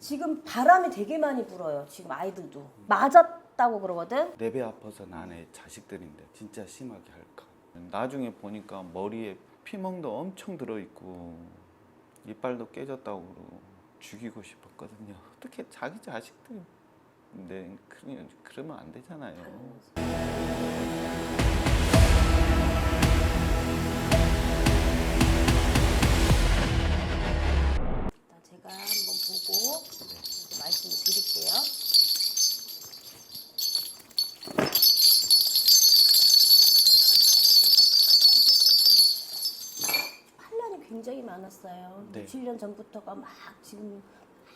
지금 바람이 되게 많이 불어요. 지금 아이들도 맞았다고 그러거든. 내배 아파서 난애 자식들인데 진짜 심하게 할까? 나중에 보니까 머리에 피멍도 엄청 들어 있고 이빨도 깨졌다고 그러고 죽이고 싶었거든요. 어떻게 자기 자식들 근데 그러면 그러면 안 되잖아요. 굉장히 많았어요. 네. 7년 전부터가 막 지금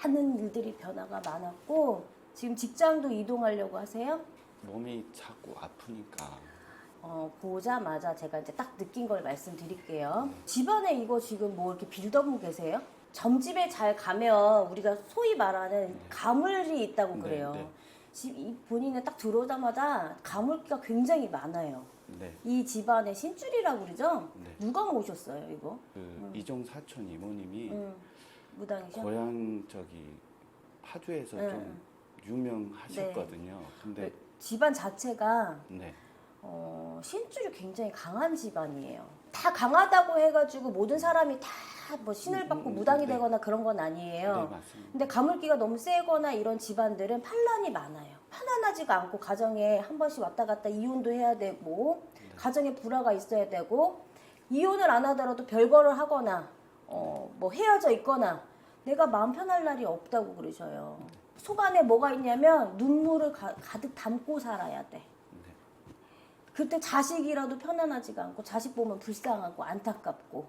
많은 일들이 변화가 많았고 지금 직장도 이동하려고 하세요? 몸이 자꾸 아프니까 어, 보자마자 제가 이제 딱 느낀 걸 말씀드릴게요. 집안에 이거 지금 뭐 이렇게 빌더분 계세요? 점집에 잘 가면 우리가 소위 말하는 가물이 있다고 네, 그래요. 네. 집 이- 본인은 딱 들어오자마자 가물기가 굉장히 많아요. 네. 이 집안의 신줄이라고 그러죠? 네. 누가 모셨어요, 이거? 그 이종 사촌 이모님이 음, 무당이셔? 고향 저기 파주에서 네. 좀 유명하셨거든요. 근데 집안 자체가 네. 어, 신줄이 굉장히 강한 집안이에요. 다 강하다고 해가지고 모든 사람이 다 뭐 신을 받고 음, 무당이 네. 되거나 그런 건 네, 아니에요. 맞습니다. 근데 가물기가 너무 세거나 이런 집안들은 판란이 많아요. 편안하지가 않고 가정에 한 번씩 왔다 갔다 이혼도 해야 되고 가정에 불화가 있어야 되고 이혼을 안 하더라도 별거를 하거나 어, 뭐 헤어져 있거나 내가 마음 편할 날이 없다고 그러셔요. 속 안에 뭐가 있냐면 눈물을 가, 가득 담고 살아야 돼. 네. 그때 자식이라도 편안하지가 않고 자식 보면 불쌍하고 안타깝고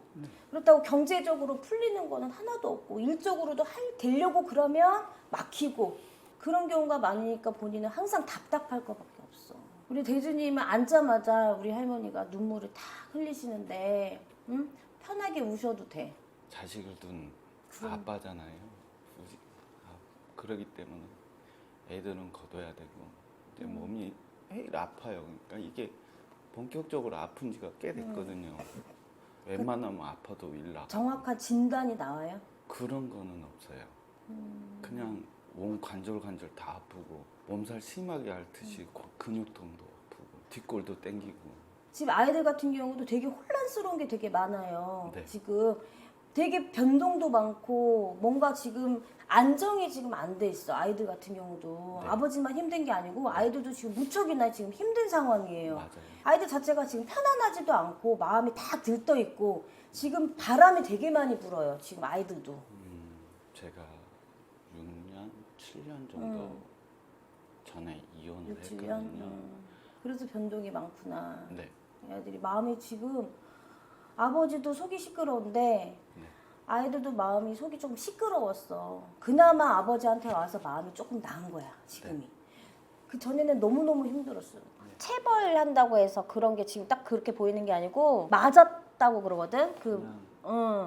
그렇다고 경제적으로 풀리는 거는 하나도 없고 일적으로도 할 되려고 그러면 막히고 그런 경우가 많으니까 본인은 항상 답답할 것밖에 없어. 우리 대주님은 앉자마자 우리 할머니가 눈물을 다 흘리시는데 응? 편하게 우셔도 돼. 자식을 둔 그럼. 아빠잖아요. 우리- 아, 그러기 때문에 애들은 거둬야 되고 이제 음. 몸이 매일 아파요. 그러니까 이게 본격적으로 아픈 지가 꽤 됐거든요. 음. 웬만하면 아파도 일 아파. 정확한 진단이 나와요. 그런 거는 없어요. 음. 그냥 몸 관절 관절 다 아프고 몸살 심하게 앓듯이 음. 고- 근육통도 아프고 뒷골도 땡기고 지금 아이들 같은 경우도 되게 혼란스러운 게 되게 많아요. 네. 지금 되게 변동도 많고 뭔가 지금 안정이 지금 안 돼 있어. 아이들 같은 경우도 네. 아버지만 힘든 게 아니고 아이들도 지금 무척이나 지금 힘든 상황이에요. 맞아요. 아이들 자체가 지금 편안하지도 않고 마음이 다 들떠 있고 지금 바람이 되게 많이 불어요. 지금 아이들도. 음, 제가 6년, 7년 정도 음. 전에 이혼을 6, 7년. 했거든요. 음. 그래서 변동이 많구나. 네. 애들이 마음이 지금 아버지도 속이 시끄러운데 네. 아이들도 마음이 속이 조금 시끄러웠어. 그나마 아버지한테 와서 마음이 조금 나은 거야 지금이. 네. 그 전에는 너무 너무 힘들었어. 체벌한다고 해서 그런 게 지금 딱 그렇게 보이는 게 아니고 맞았다고 그러거든. 그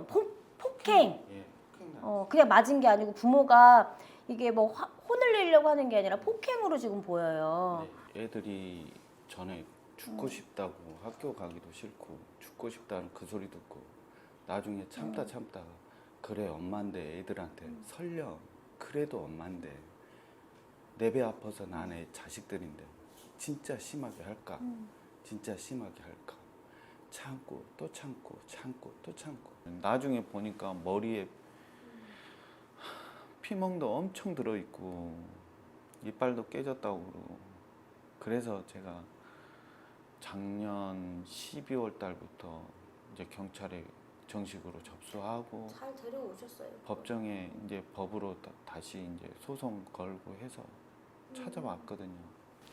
폭, 폭행. 예, 그냥 어, 그냥 맞은 게 아니고 부모가 이게 뭐 화- 혼을 내려고 하는 게 아니라 폭행으로 지금 보여요. 네, 애들이 전에 죽고 음. 싶다고 학교 가기도 싫고 죽고 싶다는 그 소리 듣고 나중에 참다 음. 참다가 그래 엄마인데 애들한테 설령 그래도 엄마인데 내 배 아파서 난애 자식들인데 진짜 심하게 할까 음. 진짜 심하게 할까 참고 또 참고 참고 또 참고 나중에 보니까 머리에 피멍도 엄청 들어 있고 이빨도 깨졌다고 그러고 그래서 제가 작년 12월 달부터 이제 경찰에 정식으로 접수하고 잘 데려오셨어요. 법정에 이제 법으로 다, 다시 이제 소송 걸고 해서 찾아왔거든요.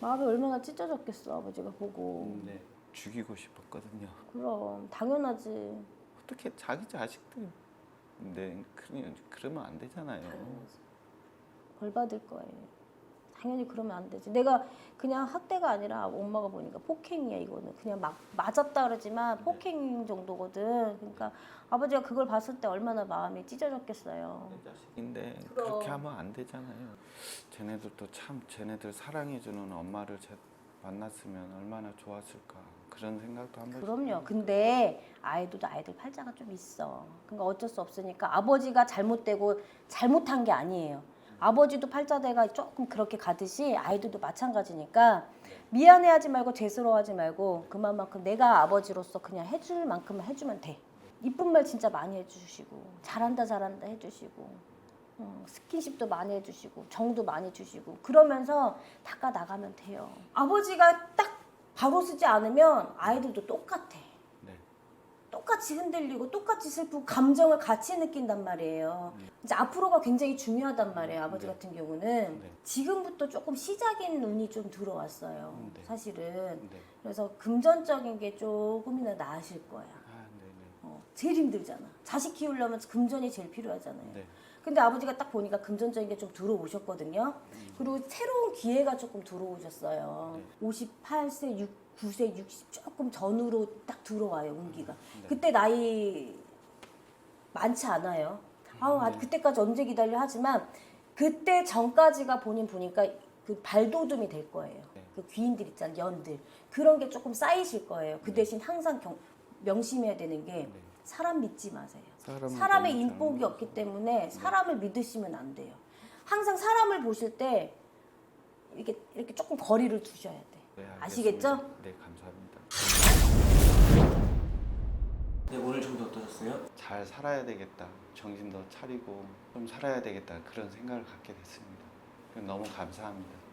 마음이 얼마나 찢어졌겠어 아버지가 보고. 근데 죽이고 싶었거든요. 그럼 당연하지. 어떻게 자기 자식들 근데 그러면 그러면 안 되잖아요. 당연하지. 벌 받을 거예요. 당연히 그러면 안 되지. 내가 그냥 학대가 아니라 엄마가 보니까 폭행이야 이거는. 그냥 막 맞았다 그러지만 폭행 정도거든. 그러니까 아버지가 그걸 봤을 때 얼마나 마음이 찢어졌겠어요. 내 자식인데 그럼. 그렇게 하면 안 되잖아요. 쟤네들도 참 쟤네들 사랑해주는 엄마를 제- 만났으면 얼마나 좋았을까 그런 생각도 한 번씩. 그럼요. 근데 아이들도 아이들 팔자가 좀 있어. 그러니까 어쩔 수 없으니까 아버지가 잘못되고 잘못한 게 아니에요. 아버지도 팔자대가 조금 그렇게 가듯이 아이들도 마찬가지니까 미안해하지 말고 죄스러워하지 말고 그만큼 내가 아버지로서 그냥 해줄 만큼만 해주면 돼. 이쁜 말 진짜 많이 해주시고 잘한다 잘한다 해주시고 음, 스킨십도 많이 해주시고 정도 많이 주시고 그러면서 닦아 나가면 돼요. 아버지가 딱 바로 쓰지 않으면 아이들도 똑같아. 네. 똑같이 흔들리고 똑같이 슬프고 감정을 같이 느낀단 말이에요. 이제 앞으로가 굉장히 중요하단 말이에요. 아버지 네. 같은 경우는 네. 지금부터 조금 시작인 운이 좀 들어왔어요. 음, 네. 사실은 네. 그래서 금전적인 게 조금이나 나으실 거야. 아, 네, 어, 제일 힘들잖아. 자식 키우려면 금전이 제일 필요하잖아요. 네. 네. 근데 아버지가 딱 보니까 금전적인 게 좀 들어오셨거든요. 음. 그리고 새로운 기회가 조금 들어오셨어요. 네. 58세, 6, 9세, 60 조금 전으로 딱 들어와요, 운기가. 네. 그때 나이 많지 않아요. 아우, 아, 네. 그때까지 언제 기다려 하지만 그때 전까지가 본인 보니까 그 발돋움이 될 거예요. 네. 그 귀인들 있잖아요, 연들. 그런 게 조금 쌓이실 거예요. 그 대신 항상 경- 명심해야 되는 게 네. 사람 믿지 마세요. 사람의 인복이 잘 없기 때문에 사람을 믿으시면 안 돼요. 항상 사람을 보실 때 이렇게 이렇게 조금 거리를 두셔야 돼. 네, 아시겠죠? 네, 감사합니다. 네, 오늘 정도 어떠셨어요? 잘 살아야 되겠다. 정신도 차리고 좀 살아야 되겠다. 그런 생각을 갖게 됐습니다. 너무 감사합니다.